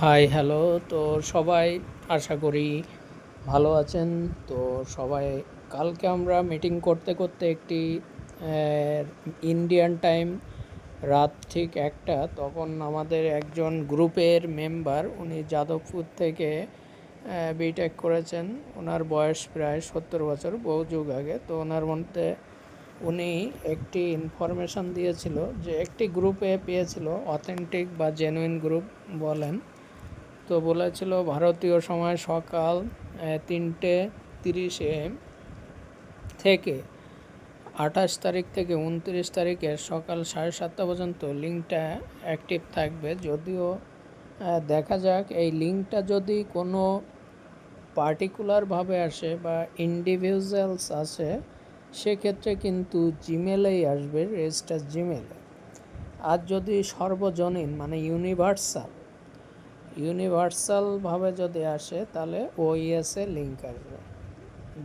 High, hello. তো সবাই আশা করি ভালো আছেন। তো সবাই, কালকে আমরা মিটিং করতে করতে একটি ইন্ডিয়ান টাইম রাত ঠিক একটা, তখন আমাদের একজন গ্রুপের মেম্বার উনি যাদবপুর থেকে বিটেক করেছেন। ওনার বয়স প্রায় সত্তর বছর, বহু যুগ আগে। তো ওনার মধ্যে উনি একটি ইনফরমেশান দিয়েছিল যে একটি গ্রুপে পেয়েছিল অথেন্টিক বা জেনুইন গ্রুপ বলেন। তো বলেছিল ভারতীয় সময় সকাল তিনটে তিরিশ এম থেকে আঠাশ তারিখ থেকে উনত্রিশ তারিখে সকাল সাড়ে সাতটা পর্যন্ত লিঙ্কটা অ্যাক্টিভ থাকবে। যদিও দেখা যাক, এই লিঙ্কটা যদি কোনো পার্টিকুলারভাবে আসে বা ইন্ডিভিজুয়ালস আসে সেক্ষেত্রে কিন্তু জিমেলেই আসবে রেজিস্টার জিমেলে আর যদি সর্বজনীন মানে ইউনিভার্সাল ইউনিভার্সালভাবে যদি আসে, তাহলে ওইএসএ লিঙ্ক আসবে।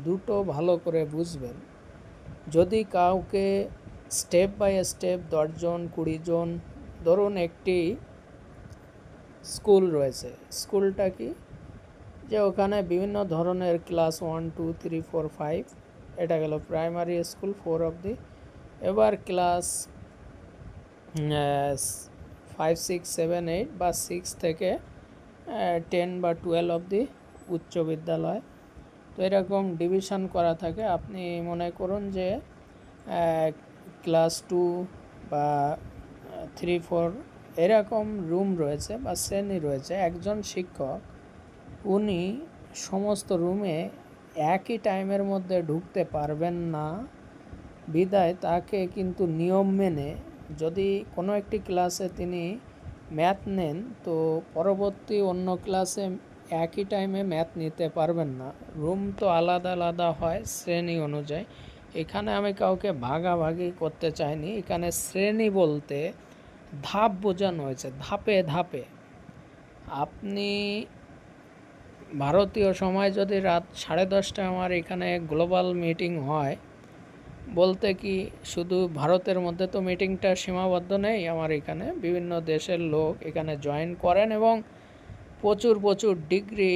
দুটো ভালো করে বুঝবেন। যদি কাউকে স্টেপ বাই স্টেপ দশজন কুড়ি জন ধরুন একটি স্কুল রয়েছে। স্কুলটা কি? যে ওখানে বিভিন্ন ধরনের class one two three four five এটা গেল প্রাইমারি স্কুল ফোর অবধি এবার class five six seven eight বা সিক্স থেকে টেন বা টুয়েলভ অবধি উচ্চ বিদ্যালয়। তো এরকম ডিভিশন করা থাকে। আপনি মনে করুন যে ক্লাস টু বা থ্রি ফোর এরকম রুম রয়েছে বা শ্রেণি রয়েছে। একজন শিক্ষক, উনি সমস্ত রুমে একই টাইমের মধ্যে ঢুকতে পারবেন না। বিদায় তাকে কিন্তু নিয়ম মেনে যদি কোনো একটি ক্লাসে তিনি ম্যাথ নেন, তো পরবর্তী অন্য ক্লাসে একই টাইমে ম্যাথ নিতে পারবেন না। রুম তো আলাদা আলাদা হয় শ্রেণি অনুযায়ী। এখানে আমি কাউকে ভাগাভাগি করতে চাইনি। এখানে শ্রেণি বলতে ধাপ বোঝানো হয়েছে, ধাপে ধাপে। আপনি ভারতীয় সময় যদি রাত সাড়ে দশটায় আমার এখানে গ্লোবাল মিটিং হয়, বলতে কি শুধু ভারতের মধ্যে তো মিটিংটা সীমাবদ্ধ নেই, আমার এখানে বিভিন্ন দেশের লোক এখানে জয়েন করেন এবং প্রচুর প্রচুর ডিগ্রি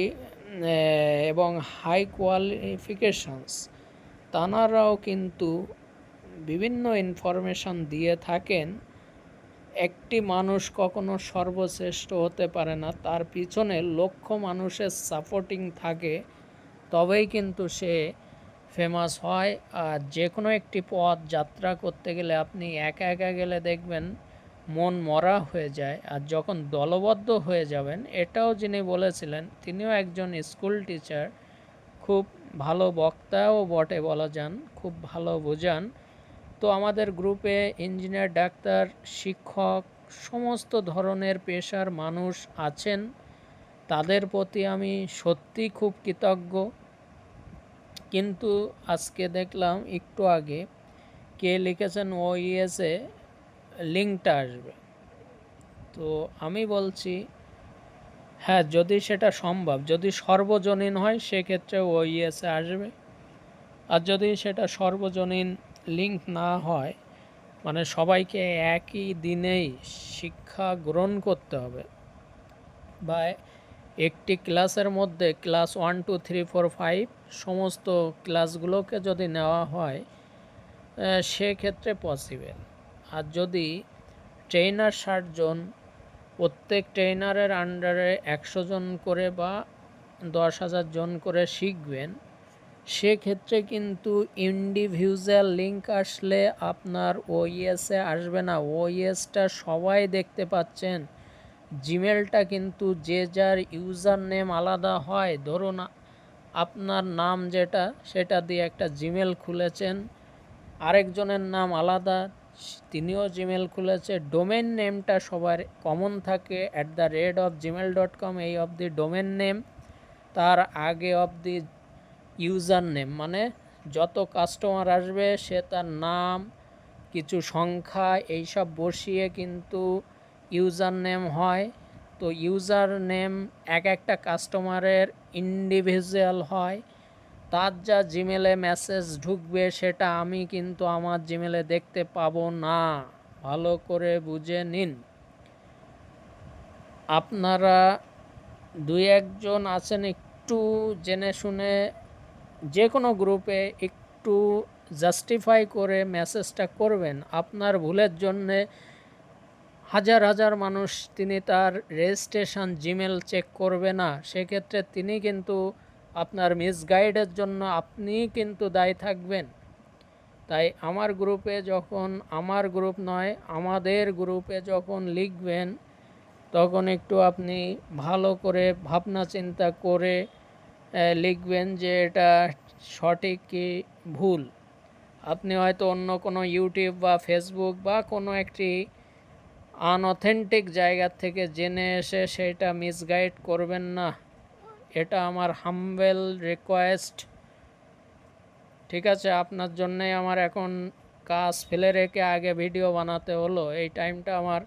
এবং হাই কোয়ালিফিকেশনস তানারাও কিন্তু বিভিন্ন ইনফরমেশন দিয়ে থাকেন। একটি মানুষ কখনো সর্বশ্রেষ্ঠ হতে পারে না। তার পিছনে লক্ষ মানুষের সাপোর্টিং থাকে, তবেই কিন্তু সে ফেমাস হয়। আর যে কোনো একটি পথ যাত্রা করতে গেলে আপনি একা একা গেলে দেখবেন মন মরা হয়ে যায়। আর যখন দলবদ্ধ হয়ে যাবেন, এটাও যিনি বলেছিলেন, তিনিও একজন স্কুল টিচার খুব ভালো বক্তাও বটে বলা যান, খুব ভালো বোঝান। তো আমাদের গ্রুপে ইঞ্জিনিয়ার ডাক্তার, শিক্ষক, সমস্ত ধরনের পেশার মানুষ আছেন। তাদের প্রতি আমি সত্যি খুব কৃতজ্ঞ। কিন্তু আজকে দেখলাম একটু আগে কে লিখেছেন ও ওইএসে লিঙ্কটা আসবে। তো আমি বলছি হ্যাঁ যদি সেটা সম্ভব, যদি সর্বজনীন হয়, সেক্ষেত্রে ওইএসে আসবে। আর যদি সেটা সর্বজনীন লিঙ্ক না হয় মানে সবাইকে একই দিনেই শিক্ষা গ্রহণ করতে হবে। বা একটি ক্লাসের মধ্যে class one, two, three, four, five সমস্ত ক্লাসগুলোকে যদি নেওয়া হয় সেক্ষেত্রে পসিবেল। আর যদি ট্রেনার ষাটজন, প্রত্যেক ট্রেনারের আন্ডারে একশো জন করে বা দশ হাজার জন করে শিখবেন সেক্ষেত্রে কিন্তু ইন্ডিভিজুয়াল লিঙ্ক আসলে আপনার ওইএসে আসবে না। ওইএসটা সবাই দেখতে পাচ্ছেন। জিমেলটা কিন্তু যে যার ইউজার নেম আলাদা হয়, ধরুন আপনার নাম যেটা, সেটা দিয়ে একটা জিমেল খুলেছেন, আরেকজনের নাম আলাদা, তিনিও জিমেল খুলেছে। ডোমেন নেমটা সবার কমন থাকে। At the rate of gmail dot com এই অফ দি ডোমেন নেম তার আগে অফ দি ইউজার নেম মানে যত কাস্টমার আসবে, সে তার নাম, কিছু সংখ্যা, এইসব বসিয়ে কিন্তু ইউজার নেম হয়। তো ইউজার নেম এক একটা কাস্টমারের ইন্ডিভিজুয়াল হয়। তার যা জিমেলে মেসেজ ঢুকবে, সেটা আমি কিন্তু আমার জিমেলে দেখতে পাবো না। ভালো করে বুঝে নিন। আপনারা দুই একজন আছেন, একটু জেনে শুনে যে কোনো গ্রুপে একটু জাস্টিফাই করে মেসেজটা করবেন। আপনার ভুলের জন্যে হাজার হাজার মানুষ তিনি তার রেজিস্ট্রেশন জিমেল চেক করবে না। সেক্ষেত্রে তিনি কিন্তু আপনার মিসগাইডের জন্য আপনি কিন্তু দায়ী থাকবেন। তাই আমার গ্রুপে যখন আমার গ্রুপ নয়, আমাদের গ্রুপে যখন লিখবেন, তখন একটু আপনি ভালো করে ভাবনা চিন্তা করে লিখবেন যে এটা সঠিক কি ভুল। আপনি হয়তো অন্য কোনো ইউটিউব বা ফেসবুক বা কোনো একটি আনঅথেন্টিক জায়গা থেকে জেনে এসে সেটা মিসগাইড করবেন না। এটা আমার হাম্বেল রিকোয়েস্ট ঠিক আছে, আপনার জন্যে আমার এখন কাজ ফেলে রেখে আগে ভিডিও বানাতে হলো। এই টাইমটা আমার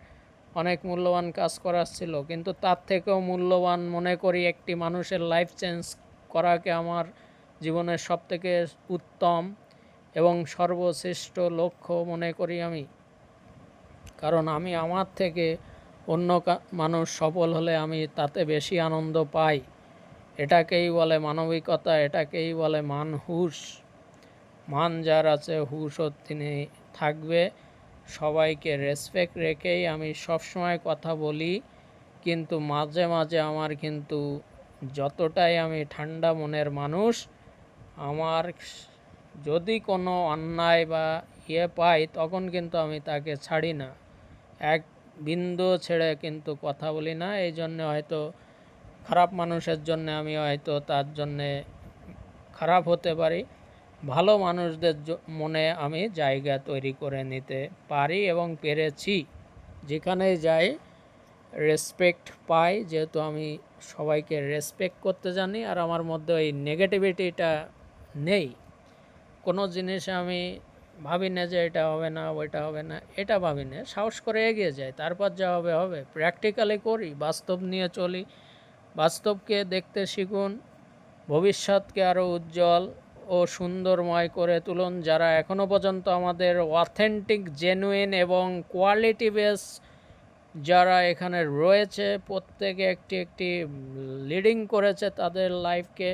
অনেক মূল্যবান কাজ করার ছিল। কিন্তু তার থেকেও মূল্যবান মনে করি একটি মানুষের লাইফ চেঞ্জ করাকে আমার জীবনের সবথেকে উত্তম এবং সর্বশ্রেষ্ঠ লক্ষ্য মনে করি আমি। কারণ আমি আমার থেকে অন্য মানুষ সফল হলে আমি তাতে বেশি আনন্দ পাই। এটাকেই বলে মানবিকতা, এটাকেই বলে মানহুস মান যার আছে হুশও তিনি থাকবে। সবাইকে রেসপেক্ট রেখেই আমি সবসময় কথা বলি। কিন্তু মাঝে মাঝে আমার কিন্তু যতটাই আমি ঠান্ডা মনের মানুষ, আমার যদি কোনো অন্যায় বা ইয়ে পাই, তখন কিন্তু আমি তাকে ছাড়ি না। এক বিন্দু ছেড়ে কিন্তু কথা বলি না। এই জন্যে হয়তো খারাপ মানুষের জন্য আমি হয়তো তার জন্যে খারাপ হতে পারি। ভালো মানুষদের মনে আমি জায়গা তৈরি করে নিতে পারি এবং পেরেছি। যেখানেই যাই রেসপেক্ট পাই। যেহেতু আমি সবাইকে রেসপেক্ট করতে জানি আর আমার মধ্যে ওই নেগেটিভিটিটা নেই। কোনো জিনিসে আমি ভাবি না যে এটা হবে না, ওইটা হবে না, এটা ভাবি না। সাহস করে এগিয়ে যাই, তারপর যা হবে হবে। প্র্যাকটিক্যালি করি, বাস্তব নিয়ে চলি, বাস্তবকে দেখতে শিখুন, ভবিষ্যৎকে আরও উজ্জ্বল ও সুন্দরময় করে তুলুন। যারা এখনও পর্যন্ত আমাদের অথেন্টিক জেনুইন এবং কোয়ালিটি বেস যারা এখানে রয়েছে, প্রত্যেকে একটি একটি লিডিং করেছে তাদের লাইফকে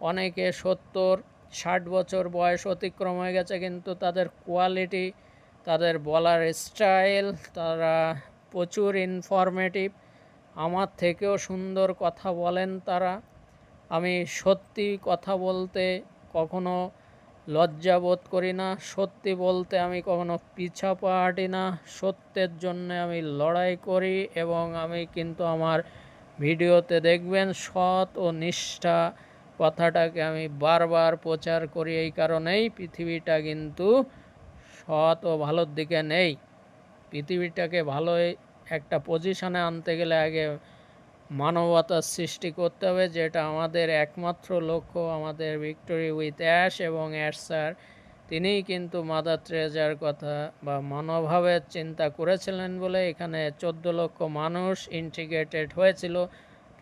অনেকে সত্তর, ষাট বছর বয়স অতিক্রম হয়ে গেছে, কিন্তু তাদের কোয়ালিটি তাদের বলার স্টাইল তারা প্রচুর ইনফরমেটিভ আমার থেকেও সুন্দর কথা বলেন তারা। আমি সত্যি কথা বলতে কখনো লজ্জা বোধ করি না, সত্যি বলতে আমি কখনো পিছা পাহাটি না, সত্যের জন্য আমি লড়াই করি এবং আমি কিন্তু আমার ভিডিওতে দেখবেন সৎ ও নিষ্ঠা কথাটাকে আমি বারবার প্রচার করি, এই কারণেই পৃথিবীটা কিন্তু সৎ ও ভালোর দিকে নেই। পৃথিবীটাকে ভালো একটা পজিশনে আনতে গেলে আগে মানবতার সৃষ্টি করতে হবে, যেটা আমাদের একমাত্র লক্ষ্য, আমাদের ভিক্টোরি উইথ অ্যাশ এবং অ্যাশ স্যার তিনিই কিন্তু মাদার ট্রেজার কথা বা মানবভাবের চিন্তা করেছিলেন বলে এখানে চোদ্দ লক্ষ মানুষ ইন্টিগ্রেটেড হয়েছিল।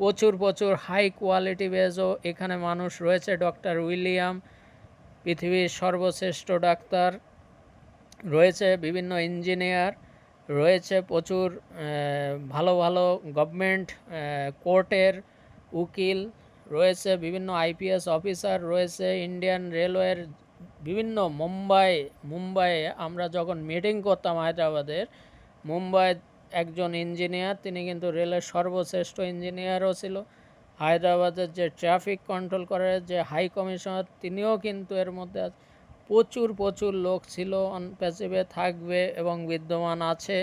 প্রচুর প্রচুর হাই কোয়ালিটি বেজও এখানে মানুষ রয়েছে। ডক্টর উইলিয়াম পৃথিবীর সর্বশ্রেষ্ঠ ডাক্তার রয়েছে, বিভিন্ন ইঞ্জিনিয়ার রয়েছে প্রচুর ভালো ভালো গভর্নমেন্ট কোর্টের উকিল, রয়েছে বিভিন্ন আইপিএস অফিসার রয়েছে ইন্ডিয়ান রেলওয়ের বিভিন্ন মুম্বাই, মুম্বাইয়ে আমরা যখন মিটিং করতাম হায়দ্রাবাদের, মুম্বাই একজন ইঞ্জিনিয়ার তিনি কিন্তু রেলের সর্বশ্রেষ্ঠ ইঞ্জিনিয়ারও ছিল হায়দ্রাবাদের যে ট্রাফিক কন্ট্রোল করে, যে হাই কমিশনার তিনিও কিন্তু এর মধ্যে আছে। প্রচুর প্রচুর লোক ছিল অনপ্যাসিভে থাকবে এবং বিদ্যমান আছে।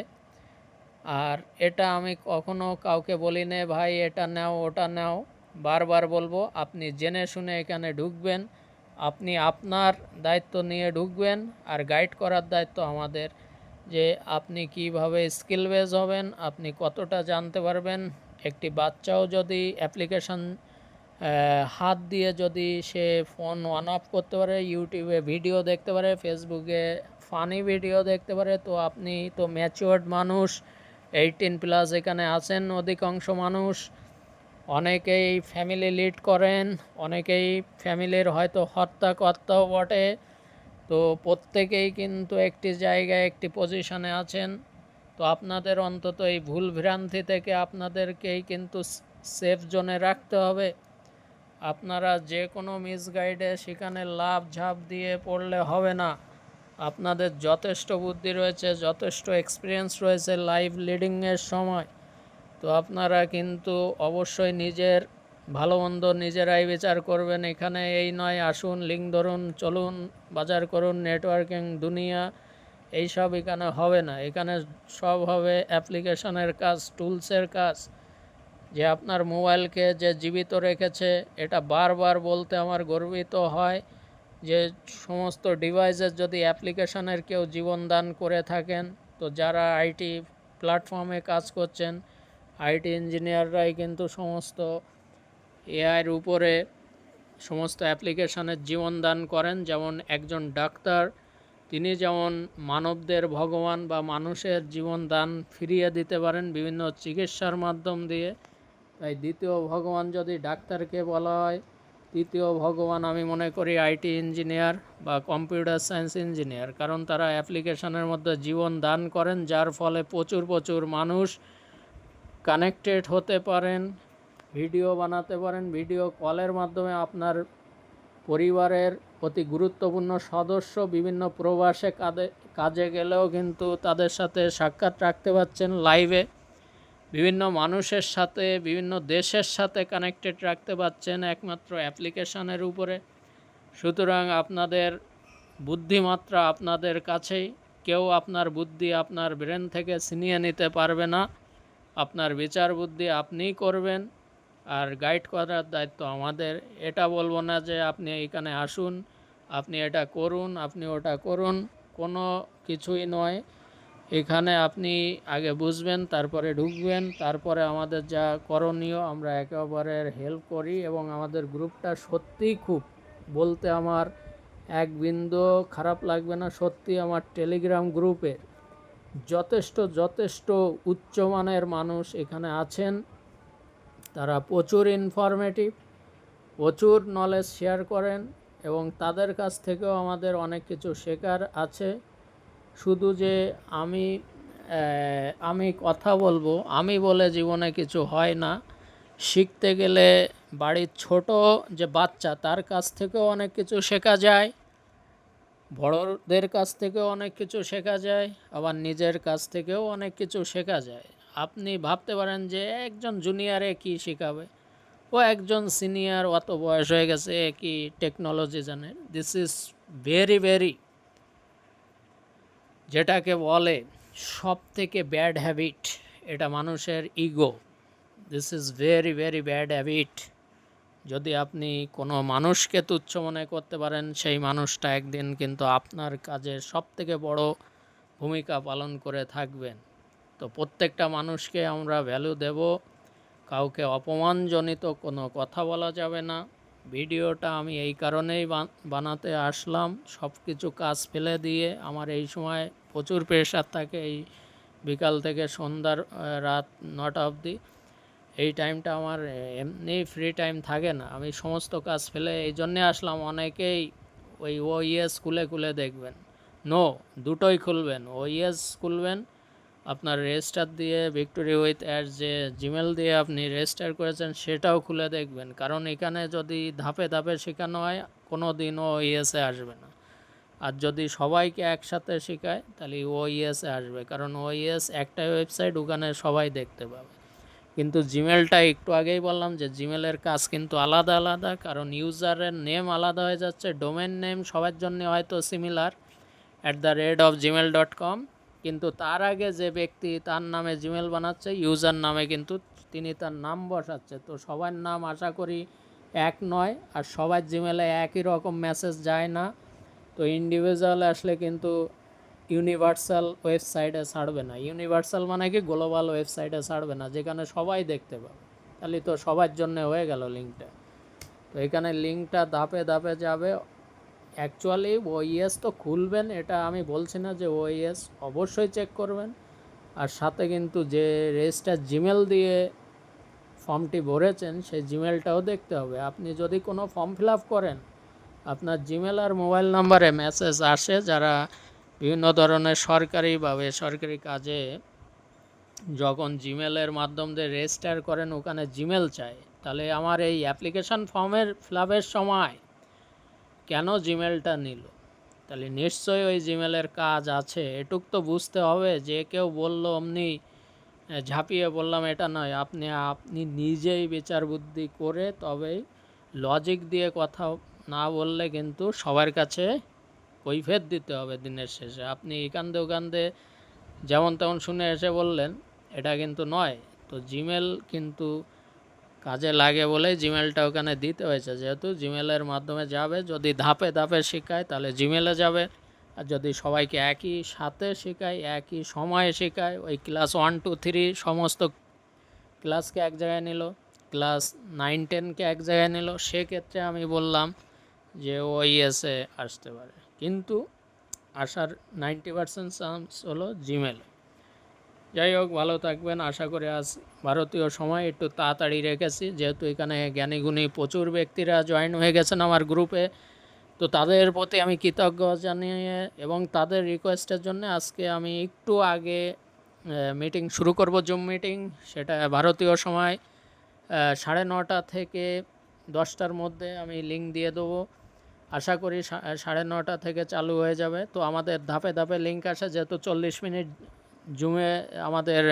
আর এটা আমি কখনো কাউকে বলি নে ভাই, এটা নাও, ওটা নাও। বারবার বলব, আপনি জেনে শুনে এখানে ঢুকবেন। আপনি আপনার দায়িত্ব নিয়ে ঢুকবেন আর গাইড করার দায়িত্ব আমাদের যে আপনি কীভাবে স্কিল বেজ হবেন, আপনি কতটা জানতে পারবেন। একটি বাচ্চাও যদি অ্যাপ্লিকেশন হাত দিয়ে যদি সে ফোন অন অফ করতে পারে ইউটিউবে ভিডিও দেখতে পারে ফেসবুকে ফানি ভিডিও দেখতে পারে, তো আপনি তো ম্যাচিওর্ড মানুষ এইটিন প্লাস এখানে আছেন অধিকাংশ মানুষ। অনেকেই ফ্যামিলি লিড করেন, অনেকেই ফ্যামিলির হয়তো হত্যাকর্তাও বটে। তো প্রত্যেকেই কিন্তু একটি জায়গায়, একটি পজিশনে আছেন। তো আপনাদের অন্তত এই ভুল ভ্রান্তি থেকে আপনাদেরকেই কিন্তু সেফ জোনে রাখতে হবে। আপনারা যে কোনো মিসগাইডে সেখানে লাভ ঝাঁপ দিয়ে পড়লে হবে না। আপনাদের যথেষ্ট বুদ্ধি রয়েছে, যথেষ্ট এক্সপিরিয়েন্স রয়েছে লাইভ লিডিংয়ের সময়। তো আপনারা কিন্তু অবশ্যই নিজের ভালো মন্দ নিজেরাই বিচার করবেন। এখানে এই নয়, আসুন লিঙ্ক ধরুন, চলুন, বাজার করুন নেটওয়ার্কিং দুনিয়া, এইসব এখানে হবে না। এখানে সব হবে অ্যাপ্লিকেশনের কাজ টুলসের কাজ। যে আপনার মোবাইলকে যে জীবিত রেখেছে, এটা বারবার বলতে আমার গর্বিত হয় যে সমস্ত ডিভাইসের যদি অ্যাপ্লিকেশনের কেউ জীবনদান করে থাকেন, তো যারা আইটি প্ল্যাটফর্মে কাজ করছেন, আইটি ইঞ্জিনিয়াররাই কিন্তু সমস্ত এআইয়ের উপরে সমস্ত অ্যাপ্লিকেশনের জীবনদান করেন। যেমন একজন ডাক্তার, তিনি যেমন মানবদের ভগবান বা মানুষের জীবন দান ফিরিয়ে দিতে পারেন বিভিন্ন চিকিৎসার মাধ্যম দিয়ে তাই দ্বিতীয় ভগবান যদি ডাক্তারকে বলা হয়, তৃতীয় ভগবান আমি মনে করি আইটি ইঞ্জিনিয়ার বা কম্পিউটার সায়েন্স ইঞ্জিনিয়ার। কারণ তারা অ্যাপ্লিকেশনের মধ্যে জীবন দান করেন, যার ফলে প্রচুর প্রচুর মানুষ কানেক্টেড হতে পারেন, ভিডিও বানাতে পারেন। ভিডিও কলের মাধ্যমে আপনার পরিবারের অতি গুরুত্বপূর্ণ সদস্য বিভিন্ন প্রবাসে কাজে কাজে গেলেও কিন্তু তাদের সাথে সাক্ষাৎ রাখতে পারছেন লাইভে বিভিন্ন মানুষের সাথে, বিভিন্ন দেশের সাথে কানেক্টেড রাখতে পারছেন একমাত্র অ্যাপ্লিকেশনের উপরে। সুতরাং আপনাদের বুদ্ধিমাত্রা আপনাদের কাছেই। কেউ আপনার বুদ্ধি আপনার ব্রেন থেকে ছিনিয়ে নিতে পারবে না। আপনার বিচার বুদ্ধি আপনিই করবেন। আর গাইড করার দায়িত্ব আমাদের। এটা বলব না যে আপনি এখানে আসুন, আপনি এটা করুন, আপনি ওটা করুন। কোনো কিছুই নয়। এখানে আপনি আগে বুঝবেন, তারপরে ঢুকবেন, তারপরে আমাদের যা করণীয় আমরা একে অপরের হেল্প করি এবং আমাদের গ্রুপটা সত্যিই খুব, বলতে আমার এক বিন্দু খারাপ লাগবে না সত্যি আমার টেলিগ্রাম গ্রুপের যথেষ্ট যথেষ্ট উচ্চমানের মানুষ এখানে আছেন। তারা প্রচুর ইনফরমেটিভ প্রচুর নলেজ শেয়ার করেন এবং তাদের কাছ থেকেও আমাদের অনেক কিছু শেখার আছে। শুধু যে আমি আমি কথা বলব, আমি বলে জীবনে কিছু হয় না। শিখতে গেলে বাড়ির ছোট যে বাচ্চা, তার কাছ থেকেও অনেক কিছু শেখা যায়। বড়দের কাছ থেকেও অনেক কিছু শেখা যায়, আবার নিজের কাছ থেকেও অনেক কিছু শেখা যায়। আপনি ভাবতে পারেন যে একজন জুনিয়রে কি শেখাবে? ও একজন সিনিয়র অত বয়স হয়ে গেছে কি টেকনোলজি জানে? দিস ইজ ভেরি ভেরি যেটাকে বলে সব থেকে ব্যাড হ্যাবিট এটা মানুষের ego this is very very bad habit যদি আপনি কোনো মানুষকে তুচ্ছ মনে করতে পারেন, সেই মানুষটা একদিন কিন্তু আপনার কাজে সব থেকে বড় ভূমিকা পালন করে থাকবেন। তো প্রত্যেকটা মানুষকে আমরা ভ্যালু দেব, কাউকে অপমানজনিত কোনো কথা বলা যাবে না। ভিডিওটা আমি এই কারণেই বানাতে আসলাম। সব কিছু কাজ ফেলে দিয়ে আমার এই সময় প্রচুর প্রেশার থাকে এই বিকাল থেকে সন্ধ্যার রাত নটা অবধি। এই টাইমটা আমার এমনি ফ্রি টাইম থাকে না। আমি সমস্ত কাজ ফেলে এই জন্যে আসলাম। অনেকেই ওই ও ইএস খুলে খুলে দেখবেন। নো দুটোই খুলবেন। ও ইএস খুলবেন আপনার রেজিস্টার দিয়ে ভিক্টোরি উইথ অ্যাড যে জিমেল দিয়ে আপনি রেজিস্টার করেছেন, সেটাও খুলে দেখবেন। কারণ এখানে যদি ধাপে ধাপে শেখানো হয় কোনো দিনও ইএসএ আসবে না। আর যদি সবাইকে একসাথে শেখায়, তাহলে ও ইএসএ আসবে। কারণ ও ইএস একটাই ওয়েবসাইট ওখানে সবাই দেখতে পাবে। কিন্তু জিমেলটা একটু আগেই বললাম যে জিমেলের কাজ কিন্তু আলাদা আলাদা। কারণ ইউজারের নেম আলাদা হয়ে যাচ্ছে ডোমেন নেম সবার জন্য হয়তো similar at the rate of gmail dot com কিন্তু তার আগে যে ব্যক্তি তার নামে জিমেল বানাচ্ছে, ইউজার নামে কিন্তু তিনি তার নাম বসাচ্ছে। তো সবার নাম আশা করি এক নয়, আর সবার জিমেলে একই রকম মেসেজ যায় না। তো ইন্ডিভিজুয়াল আসলে কিন্তু ইউনিভার্সাল ওয়েবসাইটে ছাড়বে না। ইউনিভার্সাল মানে কি? গ্লোবাল ওয়েবসাইটে ছাড়বে না, যেখানে সবাই দেখতে পাবে। তাহলে তো সবার জন্য হয়ে গেল লিঙ্কটা তো এখানে লিঙ্কটা ধাপে ধাপে যাবে। অ্যাকচুয়ালি ওইএস তো খুলবেন, এটা আমি বলছি না যে ওইএস অবশ্যই চেক করবেন। আর সাথে কিন্তু যে রেজিস্টার জিমেল দিয়ে ফর্মটি ভরেছেন, সেই জিমেলটাও দেখতে হবে। আপনি যদি কোনো ফর্ম ফিল আপ করেন, আপনার জিমেল আর মোবাইল নাম্বারে মেসেজ আসে, যারা বিভিন্ন ধরনের সরকারি বা বেসরকারি কাজে যখন জিমেলের মাধ্যম দিয়ে রেজিস্টার করেন, ওখানে জিমেল চাই তাহলে আমার এই অ্যাপ্লিকেশন ফর্মের ফিলাপের সময় কেন জিমেলটা নিল? তাহলে নিশ্চয়ই ওই জিমেলের কাজ আছে। এটুক তো বুঝতে হবে যে কেউ বলল অমনি ঝাঁপিয়ে বললাম এটা নয়। আপনি আপনি নিজেই বিচার বুদ্ধি করে তবেই লজিক দিয়ে কথা না বললে কিন্তু সবার কাছে কৈফেত দিতে হবে দিনের শেষে। আপনি ওখান দিয়ে যেমন তেমন শুনে এসে বললেন, এটা কিন্তু নয়। তো জিমেল কিন্তু কাজে লাগে বলেই জিমেলটা ওখানে দিতে হয়েছে। যেহেতু জিমেলের মাধ্যমে যাবে, যদি ধাপে ধাপে শেখায় তাহলে জিমেলে যাবে। আর যদি সবাইকে একই সাথে শেখায়, একই সময়ে শেখায়, ওই ক্লাস ওয়ান টু থ্রি সমস্ত ক্লাসকে এক জায়গায় নিল ক্লাস নাইন টেনকে এক জায়গায় নিল, সেক্ষেত্রে আমি বললাম যে ওই এসে আসতে পারে। কিন্তু আসার নাইনটি পার্সেন্ট চান্স হলো জিমেল যাই হোক, ভালো থাকবেন। আশা করি আজ ভারতীয় সময় একটু তাড়াতাড়ি রেখেছি। যেহেতু এখানে জ্ঞানীগুণী প্রচুর ব্যক্তিরা জয়েন হয়ে গেছেন আমার গ্রুপে তো তাদের প্রতি আমি কৃতজ্ঞ জানিয়ে এবং তাদের রিকোয়েস্টের জন্য আজকে আমি একটু আগে মিটিং শুরু করব জুম মিটিং সেটা ভারতীয় সময় সাড়ে নটা থেকে দশটার মধ্যে আমি লিঙ্ক দিয়ে দেবো। আশা করি সাড়ে নটা থেকে চালু হয়ে যাবে। তো আমাদের ধাপে ধাপে লিঙ্ক আসে, যেহেতু চল্লিশ মিনিট জুমে আমাদের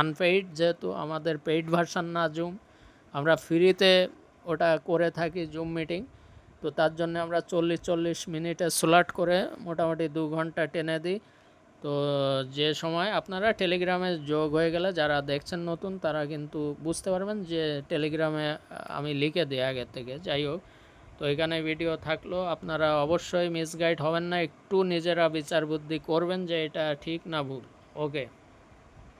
আনপেইড যেহেতু আমাদের পেইড ভার্সান না জুম, আমরা ফ্রিতে ওটা করে থাকি জুম মিটিং তো তার জন্য আমরা চল্লিশ চল্লিশ মিনিটে স্লট করে মোটামুটি দু ঘণ্টা টেনে দিই। তো যে সময় আপনারা টেলিগ্রামে যোগ হয়ে গেলে, যারা দেখছেন নতুন, তারা কিন্তু বুঝতে পারবেন যে টেলিগ্রামে আমি লিখে দিই আগের থেকে, যাই হোক। তো এখানে ভিডিও থাকল, আপনারা অবশ্যই মিসগাইড হবেন না, একটু নিজেরা বিচার বুদ্ধি করবেন যে এটা ঠিক না ভুল। okay.